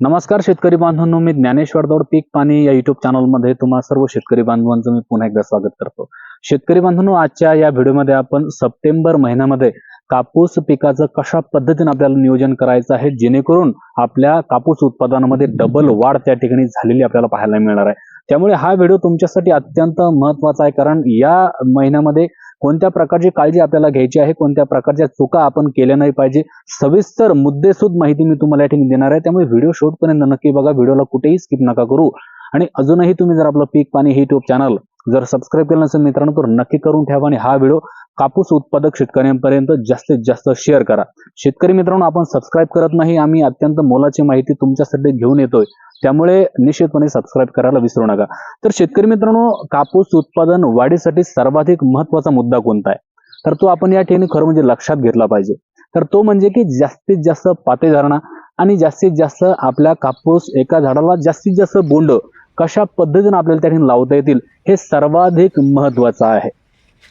नमस्कार शेतकरी बांधवांनो मी ज्ञानेश्वर दौड पीक पाणी या युट्यूब चॅनलमध्ये तुम्हा सर्व शेतकरी बांधवांचं मी पुन्हा एकदा स्वागत करतो. शेतकरी बांधवांनो आजच्या या व्हिडिओमध्ये आपण सप्टेंबर महिन्यामध्ये कापूस पिकाचं कशा पद्धतीने आपल्याला नियोजन करायचं आहे जेणेकरून आपल्या कापूस उत्पादनामध्ये डबल वाढ त्या ठिकाणी झालेली आपल्याला पाहायला मिळणार आहे. त्यामुळे हा व्हिडिओ तुमच्यासाठी अत्यंत महत्त्वाचा आहे कारण या महिन्यामध्ये कोणत्या प्रकारची काळजी आपल्याला घ्यायची आहे कोणत्या प्रकारच्या चुका आपण केल्या नाही पाहिजे सविस्तर मुद्देसूद माहिती मी तुम्हाला या ठिकाणी देणार आहे. त्यामुळे व्हिडिओ शोधपर्यंत नक्की बघा व्हिडिओला कुठेही स्किप नका करू. आणि अजूनही तुम्ही जर आपलं पीक पाणी हे युट्यूब चॅनल जर सबस्क्राईब केलं नसेल मित्रांनो तर नक्की करून ठेवा आणि हा व्हिडिओ कापूस उत्पादक शेतकऱ्यांपर्यंत जास्तीत जास्त शेअर करा. शेतकरी मित्रांनो आपण सबस्क्राईब करत नाही आम्ही अत्यंत मोलाची माहिती तुमच्यासाठी घेऊन येतोय. त्यामुळे निश्चितपणे सबस्क्राईब करायला विसरू नका. तर शेतकरी मित्रांनो कापूस उत्पादन वाढीसाठी सर्वाधिक महत्त्वाचा मुद्दा कोणता आहे? तर तो आपण या ठिकाणी खरं म्हणजे लक्षात घेतला पाहिजे. तर तो म्हणजे की जास्तीत जास्त पाते धरणा आणि जास्तीत जास्त आपल्या कापूस एका झाडाला जास्तीत जास्त बोंड कशा पद्धतीने आपल्याला त्या ठिकाणी लावता येतील हे सर्वाधिक महत्वाचं आहे.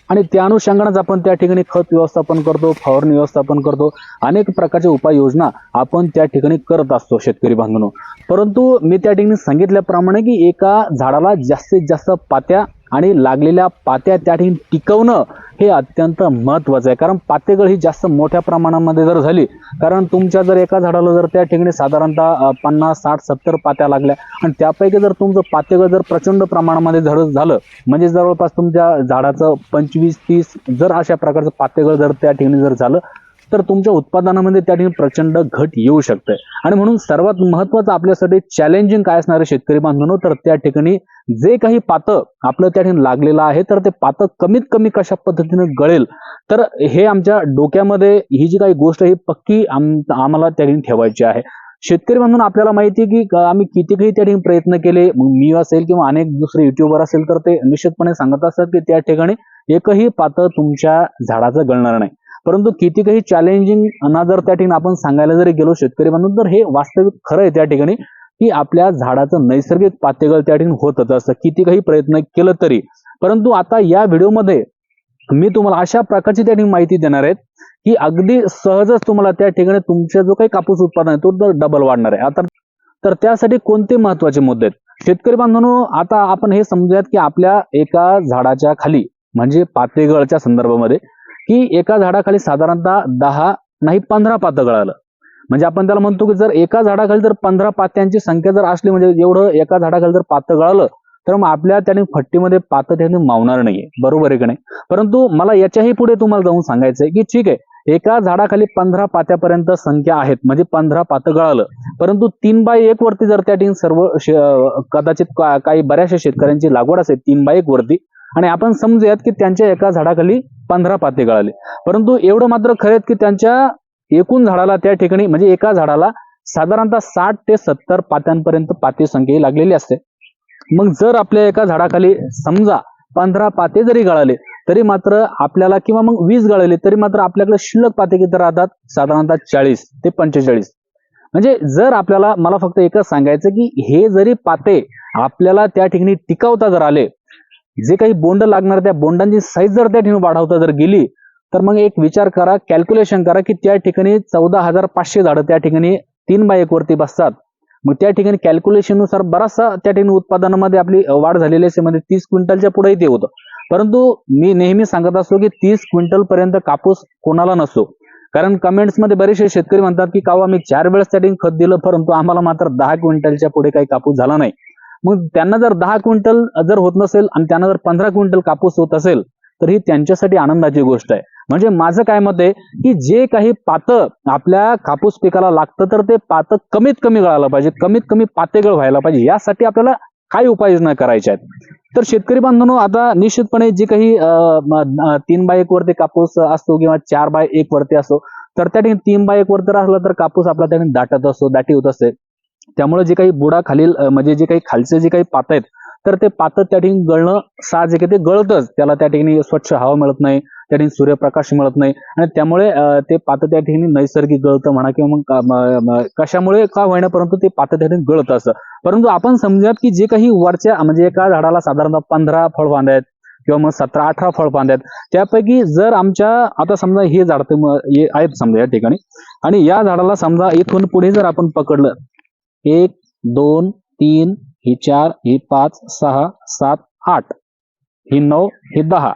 आणि त्या अनुषंगानेच आपण त्या ठिकाणी खत व्यवस्थापन करतो फवारणी व्यवस्थापन करतो. अनेक प्रकारच्या उपाययोजना आपण त्या ठिकाणी करत असतो शेतकरी बांधवांनो. परंतु मी त्या ठिकाणी सांगितल्याप्रमाणे की एका झाडाला जास्तीत जास्त पात्या आणि लागलेल्या पात्या त्या ठिकाणी टिकवणं हे अत्यंत महत्वाचं आहे. कारण पातेगळ ही जास्त मोठ्या प्रमाणामध्ये जर झाली कारण तुमच्या जर एका झाडाला जर त्या ठिकाणी साधारणतः पन्नास साठ सत्तर पात्या लागल्या आणि त्यापैकी जर तुमचं पातेगळ जर प्रचंड प्रमाणामध्ये झाड झालं म्हणजे जवळपास तुमच्या झाडाचं पंचवीस तीस जर अशा प्रकारचं पातेगळ जर त्या ठिकाणी जर झालं तर तुमच्या उत्पादनामध्ये त्या ठिकाणी प्रचंड घट येऊ शकते. आणि म्हणून सर्वात महत्वाचं आपल्यासाठी चॅलेंजिंग काय असणार आहे शेतकरी बांधवांनो? तर त्या ठिकाणी जे काही पातं आपलं त्या ठिकाणी लागलेलं आहे तर ते पातं कमीत कमी कशा पद्धतीने गळेल? तर हे आमच्या डोक्यामध्ये ही जी काही गोष्ट आहे ही पक्की आम्हाला त्या ठिकाणी ठेवायची आहे. शेतकरी म्हणून आपल्याला माहिती आहे की आम्ही आम्ही काही त्या ठिकाणी प्रयत्न केले मी असेल किंवा अनेक दुसरे युट्यूबर असेल तर ते निश्चितपणे सांगत असतात की त्या ठिकाणी एकही पातं तुमच्या झाडाचं गळणार नाही. परंतु किती काही चॅलेंजिंग ना जर त्या ठिकाणी आपण सांगायला जरी गेलो शेतकरी म्हणून तर हे वास्तविक खरं आहे त्या ठिकाणी की आपल्या झाडाचं नैसर्गिक पातेगळ त्या ठिकाणी होतच असतं. काही प्रयत्न केलं तरी. परंतु आता या व्हिडिओमध्ये मी तुम्हाला अशा प्रकारची त्या ठिकाणी माहिती देणार आहेत की अगदी सहजच तुम्हाला त्या ठिकाणी तुमचा जो काही कापूस उत्पादन आहे तो तर डबल वाढणार आहे. आता तर त्यासाठी कोणते महत्त्वाचे मुद्दे आहेत? शेतकरी बांधवांनो आता आपण हे समजूयात की आपल्या एका झाडाच्या खाली म्हणजे पातेगळच्या संदर्भामध्ये की एका झाडाखाली साधारणतः दहा नाही पंधरा पातं गळालं. म्हणजे आपण त्याला म्हणतो की जर एका झाडाखाली जर पंधरा पात्यांची संख्या जर असली म्हणजे एवढं एका झाडाखाली जर पातं गळालं तर मग आपल्या त्याने फट्टीमध्ये पातं त्याने मावणार नाहीये. बरोबर आहे की नाही? परंतु मला याच्याही पुढे तुम्हाला जाऊन सांगायचंय की ठीक आहे एका झाडाखाली पंधरा पात्यापर्यंत संख्या आहेत म्हणजे पंधरा पातं गळालं. परंतु तीन बाय एक वरती जर त्या ठिकाणी सर्व कदाचित काही बऱ्याचशा शेतकऱ्यांची लागवड असेल तीन बाय एक वरती आणि आपण समजूयात की त्यांच्या एका झाडाखाली पंधरा पाते गळाले. परंतु एवढं मात्र खरेत की त्यांच्या एकूण झाडाला त्या ठिकाणी म्हणजे एका झाडाला साधारणतः साठ ते सत्तर पात्यांपर्यंत पाते संख्या लागलेली असते. मग जर आपल्या एका झाडाखाली समजा पंधरा पाते जरी गळाले तरी मात्र आपल्याला किंवा मग वीस गळाले तरी मात्र आपल्याकडे शिल्लक पाते किती राहतात? साधारणतः चाळीस ते पंचेचाळीस. म्हणजे जर आपल्याला मला फक्त एकच सांगायचं की हे जरी पाते आपल्याला त्या ठिकाणी टिकवता जर आले जे काही बोंड लागणार त्या बोंडांची साईज जर त्या ठिकाणी वाढवता जर गेली तर मग एक विचार करा कॅल्क्युलेशन करा की त्या ठिकाणी चौदा हजार पाचशे झाडं त्या ठिकाणी तीन बाय एक वरती बसतात. मग त्या ठिकाणी कॅल्क्युलेशननुसार बराचसा त्या ठिकाणी उत्पादनामध्ये आपली वाढ झालेली असते म्हणजे तीस क्विंटलच्या पुढेही ते होतं. परंतु मी नेहमी सांगत असतो की तीस क्विंटल पर्यंत कापूस कोणाला नसतो. कारण कमेंट्समध्ये बरेचसे शेतकरी म्हणतात की कावा मी चार वेळेस त्या ठिकाणी खत दिलं परंतु आम्हाला मात्र दहा क्विंटलच्या पुढे काही कापूस झाला नाही. मग त्यांना जर दहा क्विंटल जर होत नसेल आणि त्यांना जर पंधरा क्विंटल कापूस होत असेल तर ही त्यांच्यासाठी आनंदाची गोष्ट आहे. म्हणजे माझं काय मत आहे की जे काही पातं आपल्या कापूस पिकाला लागतं तर ते पातं कमीत कमी गळायला पाहिजे कमीत कमी पातेगळ व्हायला पाहिजे. यासाठी आपल्याला काय उपाययोजना करायच्या आहेत. तर शेतकरी बांधवांनो आता निश्चितपणे जे काही तीन बाय एक वरती कापूस असतो किंवा चार बाय एक वरती असतो तर त्या ठिकाणी तीन बाय एक वर जर असला तर कापूस आपला त्या ठिकाणी दाटत असतो दाटी होत असते. त्यामुळे जे काही बुडा खालील म्हणजे जे काही खालचे जे काही पात आहेत तर ते पातळ त्या ठिकाणी गळणं साहजिक आहे. ते गळतच. त्याला त्या ठिकाणी स्वच्छ हवा मिळत नाही त्या ठिकाणी सूर्यप्रकाश मिळत नाही. आणि त्यामुळे ते पातं त्या ठिकाणी नैसर्गिक गळतं म्हणा किंवा मग कशामुळे का होईना परंतु ते पातं त्या ठिकाणी गळत असतं परंतु आपण समजूयात की जे काही वरच्या म्हणजे एका झाडाला साधारणतः पंधरा फळफांद्या आहेत किंवा मग सतरा अठरा फळफांद्या आहेत त्यापैकी जर आमच्या आता समजा हे झाड आहेत समजा या ठिकाणी. आणि या झाडाला समजा इथून पुढे जर आपण पकडलं एक दोन तीन ही चार ही पाच सहा सात आठ. ही नऊ ही दहा.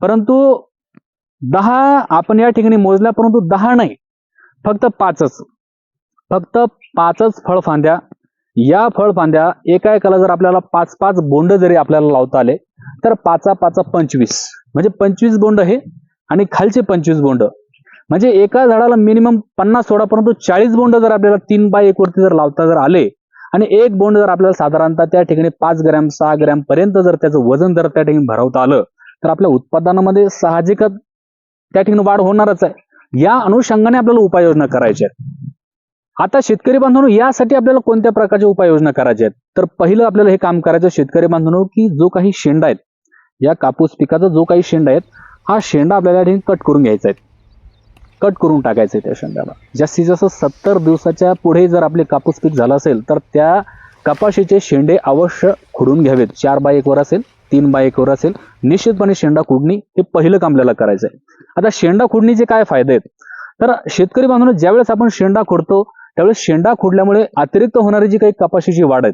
परंतु दहा आपण या ठिकाणी मोजल्या परंतु दहा नाही. फक्त पाचच. फक्त पाचच फळफांद्या. या फळफांद्या एका एकाला जर आपल्याला पाच पाच बोंड जरी आपल्याला लावता आले तर पाचा पाचा पंचवीस. म्हणजे पंचवीस बोंड हे आणि खालचे पंचवीस बोंड. म्हणजे एका झाडाला मिनिमम पन्नास सोळा परंतु चाळीस बोंड जर आपल्याला तीन बाय एक वरती जर लावता जर आले आणि एक बोंड जर आपल्याला साधारणतः त्या ठिकाणी पाच ग्रॅम सहा ग्रॅम पर्यंत जर त्याचं वजन जर त्या ठिकाणी भरवता आलं तर आपल्या उत्पादनामध्ये साहजिकच त्या ठिकाणी वाढ होणारच आहे. या अनुषंगाने आपल्याला उपाययोजना करायच्या आता शेतकरी बांधवांनो यासाठी आपल्याला कोणत्या प्रकारच्या उपाययोजना करायच्या आहेत? तर पहिलं आपल्याला हे काम करायचं शेतकरी बांधवांनो की जो काही शेंडा आहेत या कापूस पिकाचा जो काही शेंडा आहेत हा शेंडा आपल्याला या ठिकाणी कट करून घ्यायचा आहे. कट करून टाकायचं आहे त्या शेंगाला. जास्तीत जास्त सत्तर दिवसाच्या पुढे जर आपले कापूस पीक झालं असेल तर त्या कपाशीचे शेंडे अवश्य खुडून घ्यावेत. चार बाय एकवर असेल तीन बाय एकवर असेल निश्चितपणे शेंडा खुडणी हे पहिलं काम आपल्याला करायचं आहे. आता शेंडा खुडणीचे काय फायदे आहेत? तर शेतकरी बांधवांनो ज्यावेळेस आपण शेंडा खोडतो त्यावेळेस शेंडा खोडल्यामुळे अतिरिक्त होणारी जी काही कपाशीची वाढ आहे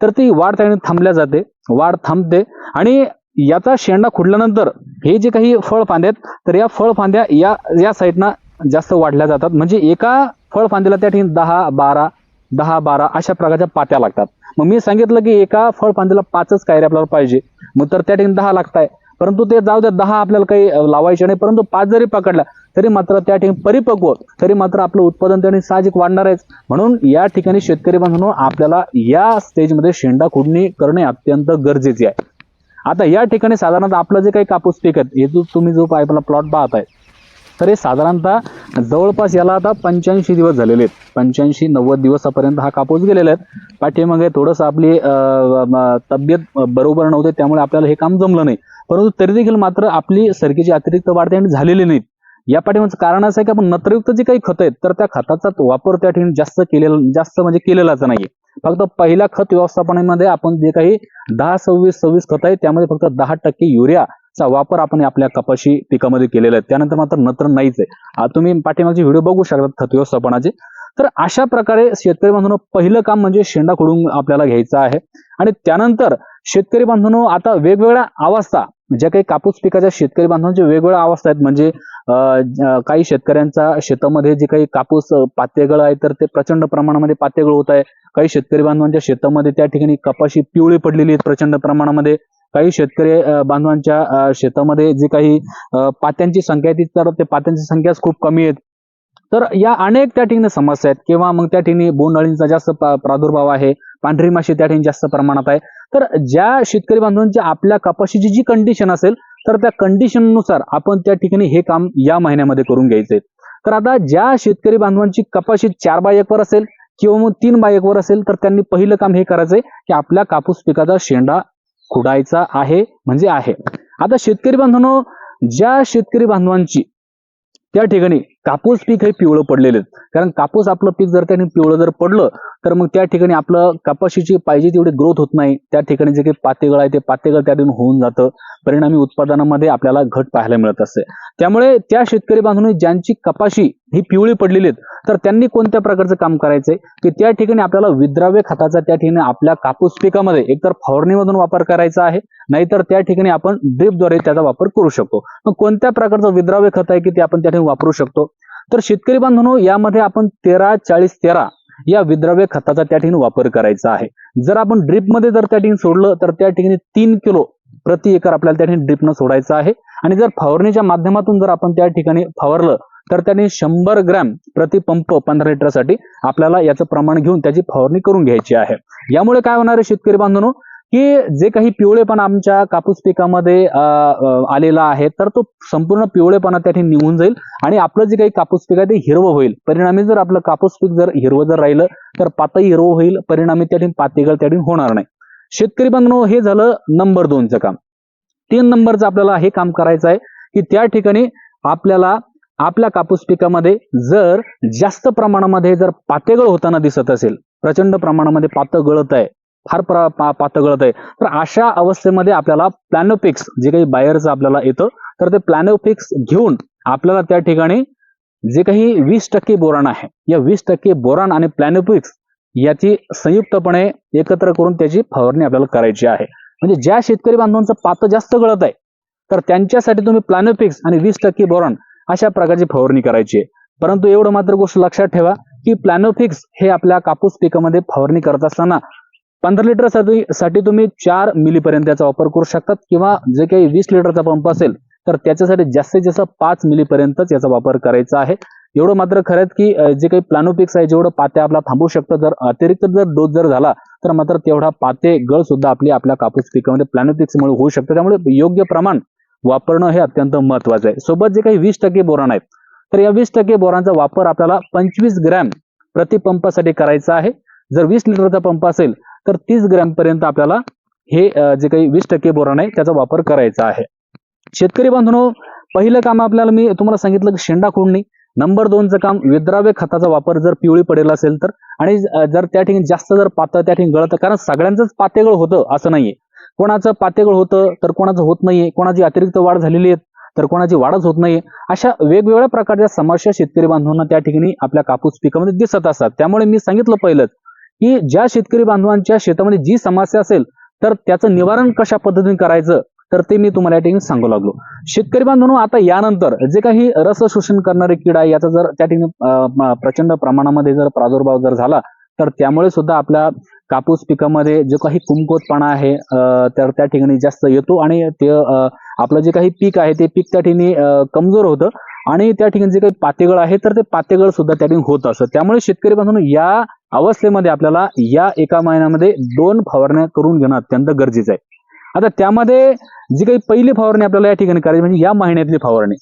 तर ती वाढ त्याने थांबल्या जाते वाढ थांबते आणि याचा शेंडा खुडल्यानंतर हे जे काही फळफांद्या आहेत तर या फळ फांद्या या या साईडनं जास्त वाढल्या जातात. म्हणजे एका फळ फांद्याला त्या ठिकाणी दहा बारा दहा बारा अशा प्रकारच्या पात्या लागतात. मग मी सांगितलं की एका फळ फांद्याला पाचच कायरे आपल्याला पाहिजे. मग तर त्या ठिकाणी दहा लागताय. परंतु ते जाऊ द्या दहा आपल्याला काही लावायचे नाही. परंतु पाच जरी पकडला तरी मात्र त्या ठिकाणी परिपक्व तरी मात्र आपलं उत्पादन त्या ठिकाणी साहजिक वाढणार आहेच म्हणून या ठिकाणी शेतकरी बांधवांनो आपल्याला या स्टेजमध्ये शेंडा खुडणी करणे अत्यंत गरजेचे आहे. आता या ठिकाणी साधारणतः आपलं जे काही कापूस पीक आहे हे जो तुम्ही जो आपला प्लॉट पाहताय तर हे साधारणतः जवळपास याला आता पंच्याऐंशी दिवस झालेले आहेत. पंच्याऐंशी नव्वद दिवसापर्यंत हा कापूस गेलेला आहे. पाठीमागे थोडंसं आपली तब्येत बरोबर नव्हते त्यामुळे आपल्याला हे काम जमलं नाही. परंतु तरी देखील मात्र आपली सरकीची अतिरिक्त वाढ आणि झालेली नाहीत. या पाठीमागचं कारण असं आहे की आपण नत्रयुक्त जे काही खतं आहेत तर त्या खताचा वापर त्या ठिकाणी जास्त केलेला जास्त म्हणजे केलेलाच नाहीये. फक्त पहिल्या खत व्यवस्थापनामध्ये आपण जे काही दहा सव्वीस सव्वीस खत आहे त्यामध्ये फक्त दहा टक्के युरियाचा वापर आपण आपल्या कपाशी पिकामध्ये केलेला आहे. त्यानंतर मात्र नत्र नाहीच आहे. तुम्ही पाठीमागचे व्हिडिओ बघू शकता खत व्यवस्थापनाचे. तर अशा प्रकारे शेतकरी बांधवांनो पहिलं काम म्हणजे शेंडा खोडून आपल्याला घ्यायचं आहे. आणि त्यानंतर शेतकरी बांधवांनो आता वेगवेगळ्या अवस्था ज्या काही कापूस पिकाच्या शेतकरी बांधवांच्या वेगवेगळ्या अवस्था आहेत म्हणजे काही शेतकऱ्यांच्या शेतामध्ये जे काही कापूस पातेगळ आहे तर ते प्रचंड प्रमाणामध्ये पातेगळ होत आहे. काही शेतकरी बांधवांच्या शेतामध्ये त्या ठिकाणी कपाशी पिवळी पडलेली आहेत प्रचंड प्रमाणामध्ये. काही शेतकरी बांधवांच्या शेतामध्ये जे काही पात्यांची संख्या आहे ती तर ते पात्यांची संख्याच खूप कमी आहेत. तर या अनेक त्या ठिकाणी समस्या आहेत किंवा मग त्या ठिकाणी बोंडअळींचा जास्त प्रादुर्भाव आहे. पांढरी माशी त्या ठिकाणी जास्त प्रमाणात आहे. तर ज्या शेतकरी बांधवांची आपल्या कपाशीची जी कंडिशन असेल तर त्या कंडिशननुसार आपण त्या ठिकाणी हे काम या महिन्यामध्ये करून घ्यायचे. तर आता ज्या शेतकरी बांधवांची कपाशी चार बाय एकवर असेल किंवा मग तीन बाय एकवर असेल तर त्यांनी पहिलं काम हे करायचंय की आपल्या कापूस पिकाचा शेंडा खुडायचा आहे म्हणजे आहे. आता शेतकरी बांधवांनो ज्या शेतकरी बांधवांची त्या ठिकाणी कापूस पीक हे पिवळं पडलेले आहेत. कारण कापूस आपलं पीक जर त्याने पिवळं जर पडलं तर मग त्या ठिकाणी आपलं कपाशीची पाहिजे तेवढी ग्रोथ होत नाही. त्या ठिकाणी जे काही पातेगळ आहे ते पातेगळ त्या ठिकाणी होऊन जातं. परिणामी उत्पादनामध्ये आपल्याला घट पाहायला मिळत असते. त्यामुळे त्या शेतकरी बांधवांनी ज्यांची कपाशी ही पिवळी पडलेली आहेत. तर त्यांनी कोणत्या प्रकारचं काम करायचंय? की त्या ठिकाणी आपल्याला विद्राव्य खताचा त्या ठिकाणी आपल्या कापूस पिकामध्ये एकतर फवारणीमधून वापर करायचा आहे नाहीतर त्या ठिकाणी आपण ड्रीपद्वारे त्याचा वापर करू शकतो. मग कोणत्या प्रकारचं विद्राव्य खत आहे की ते आपण त्या ठिकाणी वापरू शकतो? तर शेतकरी बांधवांनो यामध्ये आपण तेरा चाळीस तेरा या विद्राव्य खताचा त्या ठिकाणी वापर करायचा आहे. जर आपण ड्रीपमध्ये जर त्या ठिकाणी सोडलं तर त्या ठिकाणी तीन किलो प्रति एकर आपल्याला त्या ठिकाणी ड्रीपनं सोडायचं आहे. आणि जर फवारणीच्या माध्यमातून जर आपण त्या ठिकाणी फवारलं तर त्याने शंभर ग्रॅम प्रतिपंप पंधरा लिटरसाठी आपल्याला याचं प्रमाण घेऊन त्याची फवारणी करून घ्यायची आहे. यामुळे काय होणार आहे शेतकरी बांधवांनो? की जे काही पिवळेपणा आमच्या कापूस पिकामध्ये आलेला आहे तर तो संपूर्ण पिवळेपणा त्या ठिकाणी निघून जाईल आणि आपलं जे काही कापूस पीक आहे ते हिरवं होईल. परिणामी जर आपलं कापूस पीक जर हिरवं जर राहिलं तर पातही हिरवं होईल. परिणामी त्या ठिकाणी पातेगळ त्या ठिकाणी होणार नाही. शेतकरी बांधवांनो हे झालं नंबर दोनचं काम. तीन नंबरचं आपल्याला हे काम करायचं आहे की त्या ठिकाणी आपल्याला आपल्या कापूस पिकामध्ये जर जास्त प्रमाणामध्ये जर पातेगळ होताना दिसत असेल प्रचंड प्रमाणामध्ये पातं गळत आहे फार प्र पातं गळत आहे तर अशा अवस्थेमध्ये आपल्याला प्लॅनोपिक्स जे काही बाहेरचं आपल्याला येतं तर ते प्लॅनोपिक्स घेऊन आपल्याला त्या ठिकाणी जे काही वीस टक्के बोराण आहे या वीस टक्के बोराण आणि प्लॅनोपिक्स याची संयुक्तपणे एकत्र करून त्याची फवारणी आपल्याला करायची आहे. म्हणजे ज्या शेतकरी बांधवांचं पात जास्त गळत आहे तर त्यांच्यासाठी तुम्ही प्लॅनोपिक्स आणि वीस टक्के बोराण अशा प्रकारची फवारणी करायची आहे. परंतु एवढं मात्र गोष्ट लक्षात ठेवा की प्लॅनोफिक्स हे आपल्या कापूस पिकामध्ये फवारणी करत असताना पंधरा लिटरसाठी साठी तुम्ही चार मिलीपर्यंत त्याचा वापर करू शकतात किंवा जे काही वीस लिटरचा पंप असेल तर त्याच्यासाठी जास्तीत जास्त पाच मिलीपर्यंतच याचा वापर करायचा आहे. एवढं मात्र खरं की जे काही प्लॅनोपिक्स आहे जेवढं पाते आपला थांबू शकतं जर अतिरिक्त जर डोस जर झाला तर मात्र तेवढा पाते गळ सुद्धा आपली आपल्या कापूस पिकामध्ये प्लॅनोपिक्स मुळे होऊ शकतं. त्यामुळे योग्य प्रमाण वापरणं हे अत्यंत महत्वाचं आहे. सोबत जे काही वीस टक्के बोरण आहेत तर या वीस टक्के बोरांचा वापर आपल्याला पंचवीस ग्रॅम प्रति पंपासाठी करायचा आहे. जर वीस लिटरचा पंप असेल तर तीस ग्रॅम पर्यंत आपल्याला हे जे काही वीस टक्के बोरण आहे त्याचा वापर करायचा आहे. शेतकरी बांधवनो पहिलं काम आपल्याला मी तुम्हाला सांगितलं की शेंडा खोडणी. नंबर दोनचं काम विद्राव्य खताचा वापर जर पिवळी पडेल असेल तर. आणि जर त्या ठिकाणी जास्त जर पातळ त्या ठिकाणी गळतं कारण सगळ्यांचंच पातेगळ होतं असं नाहीये. कोणाचं पातेगळ होतं तर कोणाचं होत नाहीये. कोणाची अतिरिक्त वाढ झालेली आहे तर कोणाची वाढच होत नाहीये. अशा वेगवेगळ्या प्रकारच्या समस्या शेतकरी बांधवांना त्या ठिकाणी आपल्या कापूस पिकामध्ये दिसत असतात. त्यामुळे मी सांगितलं पहिलंच की ज्या शेतकरी बांधवांच्या शेतामध्ये जी समस्या असेल तर त्याचं निवारण कशा पद्धतीने करायचं तर ते मी तुम्हाला या ठिकाणी सांगू लागलो. शेतकरी बांधवांनो आता यानंतर जे काही रस शोषण करणारे किडा आहे, याचा जर त्या ठिकाणी प्रचंड प्रमाणामध्ये जर प्रादुर्भाव जर झाला तर त्यामुळे सुद्धा आपल्या कापूस पिकामध्ये जो काही कुमकोतपणा आहे तर त्या ठिकाणी जास्त येतो आणि ते आपलं जे काही पीक आहे ते पीक त्या ठिकाणी कमजोर होतं आणि त्या ठिकाणी जे काही पातेगळ आहे तर ते पातेगळ सुद्धा त्या ठिकाणी होत असतं. त्यामुळे शेतकरी बांधून या अवस्थेमध्ये आपल्याला या एका महिन्यामध्ये दोन फवारण्या करून घेणं अत्यंत गरजेचं आहे. आता त्यामध्ये जी काही पहिली फवारणी आपल्याला या ठिकाणी करायची म्हणजे या महिन्यातली फवारणी.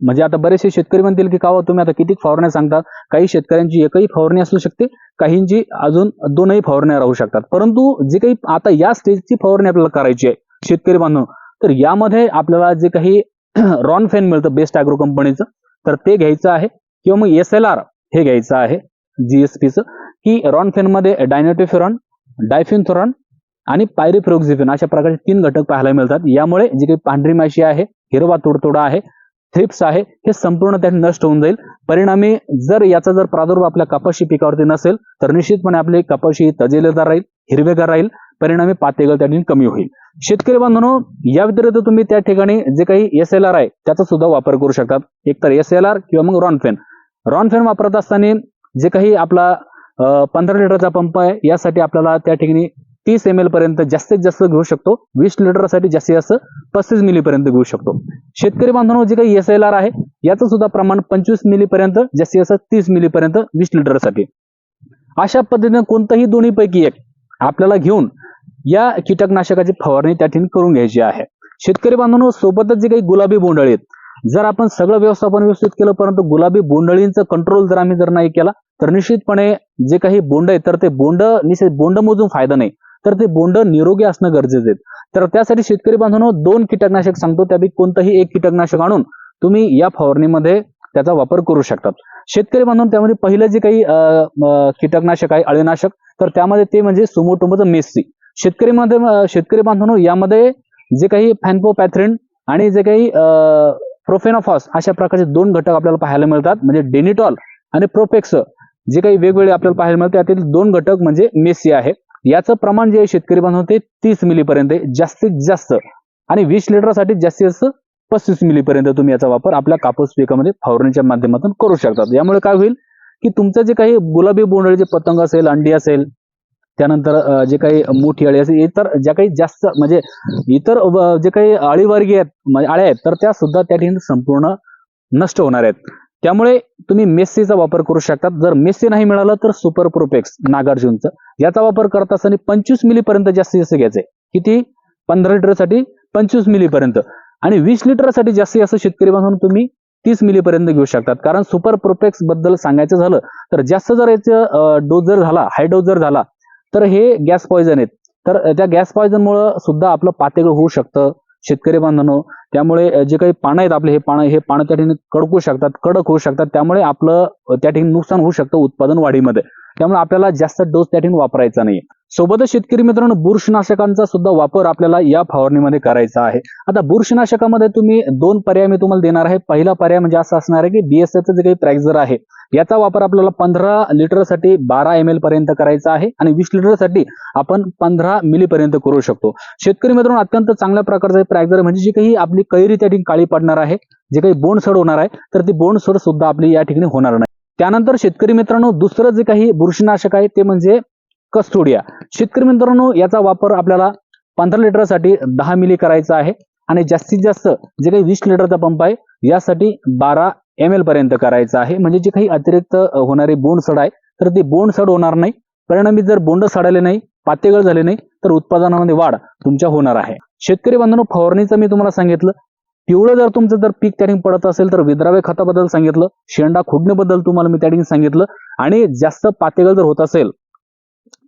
म्हणजे आता बरेचसे शेतकरी म्हणतील की का हो, तुम्ही आता किती फवारण्या सांगतात काही शेतकऱ्यांची एकही फवारणी असू शकते काहींची अजून दोनही फवारण्या राहू शकतात. परंतु जे काही आता या स्टेजची फवारणी आपल्याला करायची आहे शेतकरी बांधून तर यामध्ये आपल्याला जे काही रॉन फेन मिळतं बेस्ट अॅग्रो कंपनीचं तर ते घ्यायचं आहे. किंवा मग एस एल आर हे घ्यायचं आहे जीएसपीचं की रॉन रॉनफेनमध्ये डायफिन डायफिनथोरॉन आणि पायरिफ्रोक्झिफिन अशा प्रकारचे तीन घटक पाहायला मिळतात. यामुळे जी काही पांढरी माशी आहे हिरवा तुडतुडा आहे थ्रिप्स आहे हे संपूर्ण त्यात नष्ट होऊन जाईल. परिणामी जर याचा जर प्रादुर्भाव आपल्या कपाशी पिकावरती नसेल तर निश्चितपणे आपली कपाशी तजेलेदार राहील हिरवेगार राहील. परिणामी पातेगळ त्या ठिकाणी कमी होईल. शेतकरी बांधवांनो या व्यतिरिक्त तुम्ही त्या ठिकाणी जे काही एस एल आर आहे त्याचा सुद्धा वापर करू शकतात. एकतर एस एल आर किंवा मग रॉनफेन रॉनफेन वापरत असताना जे काही आपला पंधरा लिटरचा पंप आहे यासाठी आपल्याला त्या ठिकाणी तीस एम एल पर्यंत जास्तीत जास्त घेऊ शकतो. वीस लिटरसाठी जास्तीत जास्त पस्तीस मिली पर्यंत घेऊ शकतो. शेतकरी बांधवांनो जे काही एस एल आर आहे याचं सुद्धा प्रमाण पंचवीस मिली पर्यंत जास्तीत जास्त तीस मिली पर्यंत वीस लिटरसाठी. अशा पद्धतीने कोणतंही दोन्ही पैकी एक आपल्याला घेऊन या कीटकनाशकाची फवारणी त्या ठिकाणी करून घ्यायची आहे. शेतकरी बांधवांनो सोबतच जे काही गुलाबी बोंडळी आहेत जर आपण सगळं व्यवस्थापन व्यवस्थित केलं परंतु गुलाबी बोंडळींचा कंट्रोल जर आम्ही जर नाही केला तर निश्चितपणे जे काही बोंड आहेत तर ते बोंड निश्चित बोंड मोजून फायदा नाही. तर ते बोंड निरोगी असणं गरजेचं आहे. तर त्यासाठी शेतकरी बांधवांनो दोन कीटकनाशक सांगतो. त्यापैकी कोणतंही एक कीटकनाशक आणून तुम्ही या फवारणीमध्ये त्याचा वापर करू शकतात. शेतकरी बांधून त्यामध्ये पहिलं जे काही कीटकनाशक आहे अळीनाशक तर त्यामध्ये ते म्हणजे सुमोटोमोचं मेस्सी. शेतकरी मध्ये शेतकरी बांधवांनो यामध्ये जे काही फॅन्पोपॅथ्रिन आणि जे काही प्रोफेनॉफॉस अशा प्रकारचे दोन घटक आपल्याला पाहायला मिळतात म्हणजे डेनिटॉल आणि प्रोपेक्स. जे काही वेगवेगळे आपल्याला पाहायला मिळतात त्यातील दोन घटक म्हणजे मेसी आहे. याचं प्रमाण जे आहे शेतकरी बांधव ते तीस मिली पर्यंत जास्तीत जास्त. आणि वीस लिटरसाठी जास्तीत जास्त पस्तीस मिली पर्यंत तुम्ही याचा वापर आपल्या कापूस पिकामध्ये फवारणीच्या माध्यमातून करू शकतात. यामुळे काय होईल की तुमचं जे काही गुलाबी बोंडळीचे पतंग असेल अंडी असेल त्यानंतर जे काही मोठी अळी असेल इतर ज्या काही जास्त म्हणजे इतर जे काही अळीवर्गीय आहेत म्हणजे अळ्या आहेत तर त्या सुद्धा त्या ठिकाणी संपूर्ण नष्ट होणार आहेत. त्यामुळे तुम्ही मेस्सीचा वापर करू शकतात. जर मेस्सी नाही मिळालं तर सुपर प्रोपेक्स नागार्जुनचं. याचा वापर करत असताना पंचवीस मिली पर्यंत जास्तीत जास्त घ्यायचंय. किती? पंधरा लिटरसाठी पंचवीस मिली पर्यंत. आणि वीस लिटरसाठी जास्तीत जास्त शेतकरी म्हणून तुम्ही तीस मिली पर्यंत घेऊ शकतात. कारण सुपर प्रोपेक्सबद्दल सांगायचं झालं तर जास्त जर याचं डोस जर झाला हाय डोस जर झाला तर हे गॅस पॉयझन आहेत. तर त्या गॅस पॉयझनमुळं सुद्धा आपलं पातेगळ होऊ शकतं. शेतकरी बांधवांनो त्यामुळे जे काही पानं आहेत आपले हे पानं हे पानं त्या ठिकाणी कडकू शकतात कडक होऊ शकतात. त्यामुळे आपलं त्या ठिकाणी नुकसान होऊ शकतं उत्पादन वाढीमध्ये. त्यामुळे आपल्याला जास्त डोस त्या ठिकाणी वापरायचा नाही. सोबतच शेतकरी मित्रांनो बुरशीनाशकांचा सुद्धा वापर आपल्याला या फवारणीमध्ये करायचा आहे. आता बुरशीनाशकामध्ये तुम्ही दोन पर्याय मी तुम्हाला देणार आहे. पहिला पर्याय म्हणजे असा असणार आहे की बीएसएचं जे काही ट्रॅक्झर आहे याचा वापर आपल्याला पंधरा लिटरसाठी बारा एम एल पर्यंत करायचा आहे आणि वीस लिटरसाठी आपण पंधरा मिली पर्यंत करू शकतो. शेतकरी मित्रांनो अत्यंत चांगल्या प्रकारचा ट्रॅक्झर म्हणजे जी काही आपली कैरी त्या ठिकाणी काळी पडणार आहे जे काही बोंडसड होणार आहे तर ती बोंडसड सुद्धा आपली या ठिकाणी होणार नाही. त्यानंतर शेतकरी मित्रांनो दुसरं जे काही बुरशीनाशक आहे ते म्हणजे कस्तुडिया शेतकरी मित्रांनो याचा वापर आपल्याला पंधरा लिटरसाठी दहा मिली करायचा आहे आणि जास्तीत जास्त जे काही वीस लिटरचा पंप आहे यासाठी बारा एम एल पर्यंत करायचं आहे. म्हणजे जे काही अतिरिक्त होणारी बोंड सड आहे तर ती बोंडसड होणार नाही. परिणामी जर बोंड सडाले नाही पातेगळ झाले नाही तर उत्पादनामध्ये वाढ तुमच्या होणार आहे. शेतकरी बांधवांनो फवारणीचं मी तुम्हाला सांगितलं. पिवळं जर तुमचं जर पीक त्या ठिकाणी पडत असेल तर विद्राव्य खताबद्दल सांगितलं. शेंडा खोडणीबद्दल तुम्हाला मी त्या ठिकाणी सांगितलं. आणि जास्त पातेगळ जर होत असेल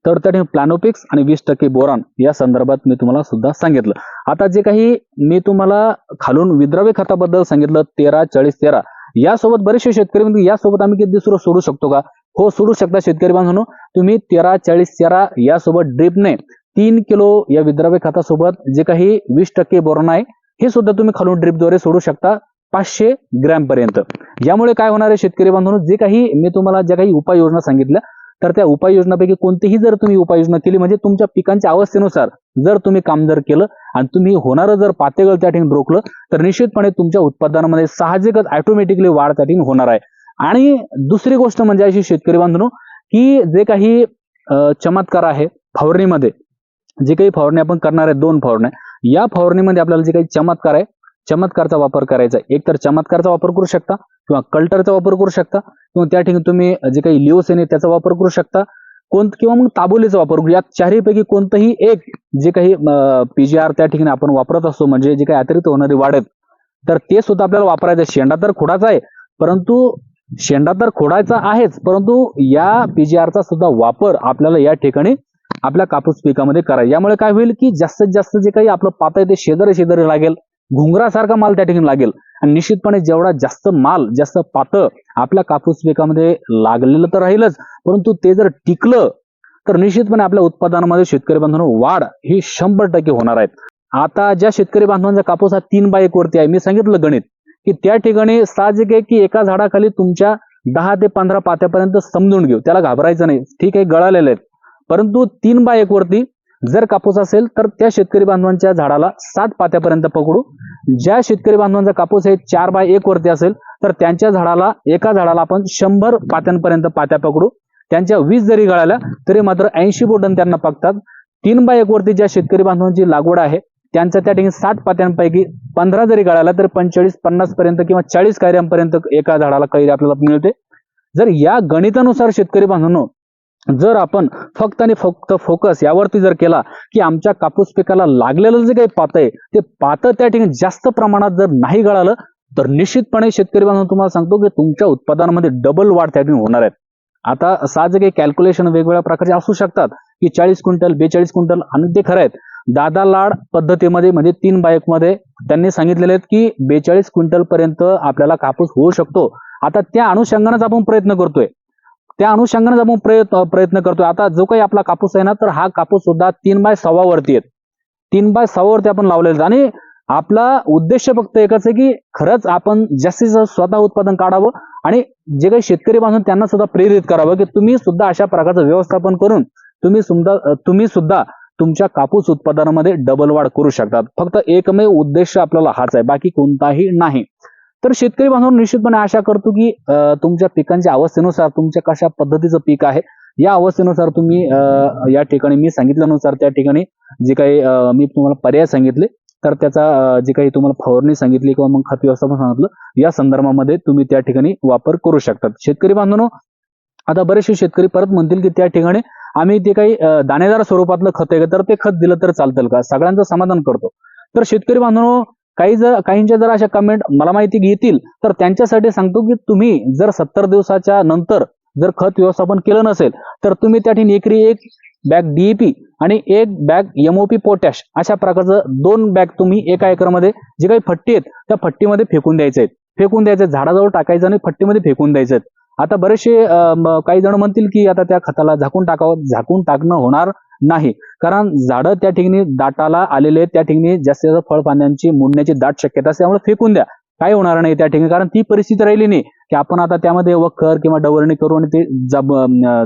तर त्या ठिकाणी प्लॅनोपिक्स आणि वीस टक्के बोरान या संदर्भात मी तुम्हाला सुद्धा सांगितलं. आता जे काही मी तुम्हाला खालून विद्राव्य खताबद्दल सांगितलं तेरा चाळीस तेरा यासोबत बरेचसे शेतकरी म्हणतो यासोबत आम्ही किती दुसरं सोडू शकतो का? हो सोडू शकता शेतकरी बांधवांनो. तुम्ही तेरा चाळीस तेरा यासोबत ड्रिपने तीन किलो या विद्राव्य खतासोबत जे काही वीस टक्के बोरण आहे हे सुद्धा तुम्ही खालून ड्रिपद्वारे सोडू शकता पाचशे ग्रॅम पर्यंत. यामुळे काय होणार आहे शेतकरी बांधवांनो? जे काही मी तुम्हाला ज्या काही उपाययोजना सांगितल्या तर त्या उपाययोजनापैकी कोणतीही जर तुम्ही उपाययोजना केली म्हणजे तुमच्या पिकांच्या अवस्थेनुसार जर तुम्ही काम जर केलं आणि तुम्ही होणारं जर पातेगळ त्या ठिकाणी रोखलं तर निश्चितपणे तुमच्या उत्पादनामध्ये साहजिकच ऑटोमॅटिकली वाढ त्या ठिकाणी होणार आहे. आणि दुसरी गोष्ट म्हणजे अशी शेतकरी बांधनो की जे काही चमत्कार आहे फवारणीमध्ये जे काही फवारणी आपण करणार आहे दोन फवारण्या या फवारणीमध्ये आपल्याला जे काही चमत्कार आहे चमत्कारचा वापर करायचा एक तर चमत्कारचा वापर करू शकता किंवा कल्टरचा वापर करू शकता किंवा त्या ठिकाणी तुम्ही जे काही लिओसेन आहे त्याचा वापर करू शकता. कोण किंवा मग ताबोलीचा वापर करू. या चारहीपैकी कोणतंही एक जे काही पीजीआर त्या ठिकाणी आपण वापरत असतो म्हणजे जे काही अतिरिक्त होणारी वाढत तर ते सुद्धा आपल्याला वापरायचं शेंडा तर खोडाचा आहे परंतु शेंडा तर खोडायचा आहेच परंतु या पीजीआरचा सुद्धा वापर आपल्याला या ठिकाणी आपल्या कापूस पिकामध्ये करायचा यामुळे काय होईल की जास्तीत जास्त जे काही आपलं पातळ ते शेजारी शेजारी लागेल. घुंगरासारखा माल त्या ठिकाणी लागेल. आणि निश्चितपणे जेवढा जास्त माल जास्त पातळ आपल्या कापूस पिकामध्ये लागलेलं तर राहीलच परंतु ते जर टिकलं तर निश्चितपणे आपल्या उत्पादनामध्ये शेतकरी बांधवांनो वाढ ही शंभर टक्के होणार आहेत आता ज्या शेतकरी बांधवांचा कापूस हा तीन बाय एक वरती आहे मी सांगितलं गणित की त्या ठिकाणी साहजिक आहे की एका झाडाखाली तुमच्या दहा ते पंधरा पात्यापर्यंत समजून घेऊ. त्याला घाबरायचं नाही. ठीक आहे गळालेले आहेत. परंतु तीन बाय एक वरती जर कापूस असेल तर त्या शेतकरी बांधवांच्या झाडाला सात पात्यापर्यंत पकडू. ज्या शेतकरी बांधवांचा कापूस हे चार बाय एक वरती असेल तर त्यांच्या झाडाला एका झाडाला आपण शंभर पात्यांपर्यंत पात्या पकडू. त्यांच्या वीस जरी गळाल्या तरी मात्र ऐंशी बोटन त्यांना पाकतात. तीन बाय एक वरती ज्या शेतकरी बांधवांची लागवड आहे त्यांच्या त्या ठिकाणी साठ पात्यांपैकी पंधरा जरी गळाला तर पंचेचाळीस पन्नास पर्यंत किंवा चाळीस कायऱ्यांपर्यंत एका झाडाला कैरी आपल्याला मिळते. जर या गणितानुसार शेतकरी बांधवांनो जर आपण फक्त आणि फक्त फोकस यावरती जर केला की आमच्या कापूस पिकाला लागलेलं जे काही पात आहे ते पात त्या ठिकाणी जास्त प्रमाणात जर नाही गळालं तर निश्चितपणे शेतकरी बांधव तुम्हाला सांगतो की तुमच्या उत्पादनामध्ये डबल वाढ त्या ठिकाणी होणार आहे. आता साहजिक काही कॅल्क्युलेशन वेगवेगळ्या प्रकारचे असू शकतात की चाळीस क्विंटल बेचाळीस क्विंटल आणि ते खरं आहेत. दादा लाड पद्धतीमध्ये म्हणजे तीन बायकमध्ये त्यांनी सांगितलेले आहेत की बेचाळीस क्विंटल पर्यंत आपल्याला कापूस होऊ शकतो. आता त्या अनुषंगानेच आपण प्रयत्न करतोय. त्या अनुषंगाने आपण प्रयत्न प्रयत्न करतोय. आता जो काही आपला कापूस आहे ना तर हा कापूस सुद्धा तीन बाय सव्वावरती आहेत तीन बाय सव्वावरती आपण लावलेला आणि आपला उद्देश फक्त एकच आहे की खरंच आपण जास्तीत जास्त स्वतः उत्पादन काढावं आणि जे काही शेतकरी बांधून त्यांना सुद्धा प्रेरित करावं की तुम्ही सुद्धा अशा प्रकारचं व्यवस्थापन करून तुम्ही सुद्धा तुम्ही सुद्धा तुमच्या कापूस उत्पादनामध्ये डबल वाढ करू शकतात फक्त एकमेव उद्देश आपल्याला हाच आहे. बाकी कोणताही नाही. तर शेतकरी बांधव निश्चितपणे आशा करतो की तुमच्या पिकांच्या अवस्थेनुसार तुमच्या कशा पद्धतीचं पीक आहे या अवस्थेनुसार तुम्ही अं, या ठिकाणी मी सांगितल्यानुसार त्या ठिकाणी जे काही मी तुम्हाला पर्याय सांगितले तर त्याचा जे काही तुम्हाला फवारणी सांगितली किंवा मग खत व्यवस्थापन सांगितलं या संदर्भामध्ये तुम्ही त्या ठिकाणी वापर करू शकतात. शेतकरी बांधवांनो आता बरेचसे शेतकरी परत म्हणतील की त्या ठिकाणी आम्ही ते काही दाणेदार स्वरूपातलं खत आहे का? तर ते खत दिलं तर चालतं का? सगळ्यांचं समाधान करतो. तर शेतकरी बांधवांनो काही जर काहींच्या जर अशा कमेंट मला माहिती घेतील तर त्यांच्यासाठी सांगतो की तुम्ही जर सत्तर दिवसाच्या नंतर जर खत व्यवस्थापन केलं नसेल तर तुम्ही त्या ठिकाणी एकरी एक बॅग डीएपी आणि एक बॅग एमओपी पोटॅश अशा प्रकारचं दोन बॅग तुम्ही एका एकरमध्ये जे काही फट्टी आहेत त्या फट्टीमध्ये फेकून द्यायचे आहेत. फेकून द्यायचे झाडाजवळ टाकायचं आणि फट्टीमध्ये फेकून द्यायचे आहेत. आता बरेचसे काही जण म्हणतील की आता त्या खताला झाकून टाकावं झाकून टाकणं होणार नाही. कारण झाडं त्या ठिकाणी दाटाला आलेले त्या ठिकाणी जास्त जास्त फळपाण्यांची मुडण्याची दाट शक्यता असते त्यामुळे फेकून द्या. काही होणार नाही त्या ठिकाणी कारण ती परिस्थिती राहिली नाही की आपण आता त्यामध्ये वखर किंवा डवरणी करू आणि ते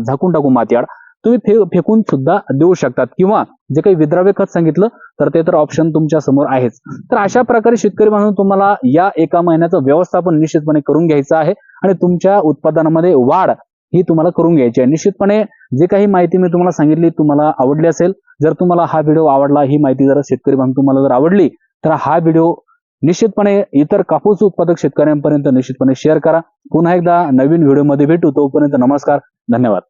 झाकून टाकू मातीआड. तुम्ही फे फेकून सुद्धा देऊ शकतात. किंवा जे काही विद्राव्य खत सांगितलं तर ते तर ऑप्शन तुमच्यासमोर आहेच. तर अशा प्रकारे शेतकरी म्हणून तुम्हाला या एका महिन्याचं व्यवस्थापन निश्चितपणे करून घ्यायचं आहे आणि तुमच्या उत्पादनामध्ये वाढ ही तुम्हाला करून घ्यायची आहे. निश्चितपणे जे काही माहिती मी तुम्हाला सांगितली तुम्हाला आवडली असेल जर तुम्हाला हा व्हिडिओ आवडला ही माहिती जर शेतकरी बांधव तुम्हाला जर आवडली तर हा व्हिडिओ निश्चितपणे इतर कापूस उत्पादक शेतकऱ्यांपर्यंत निश्चितपणे शेअर करा. पुन्हा एकदा नवीन व्हिडिओमध्ये भेटू. तोपर्यंत नमस्कार धन्यवाद.